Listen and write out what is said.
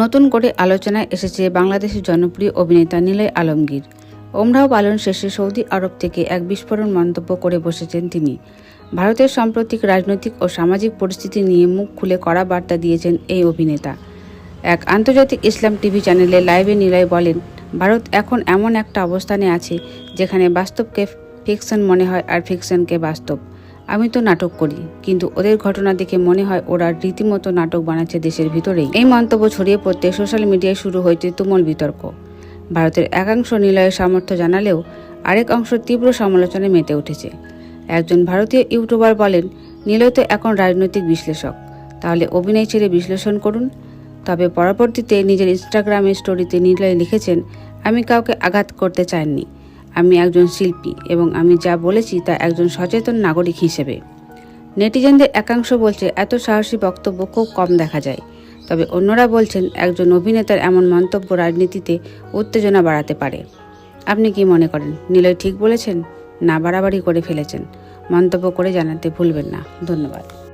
নতুন করে আলোচনায় এসেছে বাংলাদেশের জনপ্রিয় অভিনেতা নিলয় আলমগীর। ওমরাও পালন শেষে সৌদি আরব থেকে এক বিস্ফোরণ মন্তব্য করে বসেছেন তিনি। ভারতের সাম্প্রতিক রাজনৈতিক ও সামাজিক পরিস্থিতি নিয়ে মুখ খুলে কড়া বার্তা দিয়েছেন এই অভিনেতা। এক আন্তর্জাতিক ইসলাম টিভি চ্যানেলে লাইভে নিলয় বলেন, ভারত এখন এমন একটা অবস্থানে আছে যেখানে বাস্তবকে ফিকশন মনে হয় আর ফিকশনকে বাস্তব। আমি তো নাটক করি, কিন্তু ওদের ঘটনা দেখে মনে হয় ওরা রীতিমতো নাটক বানাচ্ছে দেশের ভিতরেই। এই মন্তব্য ছড়িয়ে পড়তে সোশ্যাল মিডিয়ায় শুরু হয়েছে তুমুল বিতর্ক। ভারতের একাংশ নিলয়ের সামর্থ্য জানালেও আরেক অংশ তীব্র সমালোচনায় মেতে উঠেছে। একজন ভারতীয় ইউটিউবার বলেন, নিলয় তো এখন রাজনৈতিক বিশ্লেষক। তাহলে অভিনয় ছেড়ে বিশ্লেষণ করুন। তবে পরবর্তীতে নিজের ইনস্টাগ্রামের স্টোরিতে নিলয় লিখেছেন, আমি কাউকে আঘাত করতে চাইনি। আমি একজন শিল্পী এবং আমি যা বলেছি তা একজন সচেতন নাগরিক হিসেবে। নেটিজেনদের একাংশ বলছে, এত সাহসী বক্তব্য খুব কম দেখা যায়। তবে অন্যরা বলছেন, একজন অভিনেতার এমন মন্তব্য রাজনীতিতে উত্তেজনা বাড়াতে পারে। আপনি কি মনে করেন? নিলয় ঠিক বলেছেন, না বাড়াবাড়ি করে ফেলেছেন। মন্তব্য করে জানাতে ভুলবেন না। ধন্যবাদ।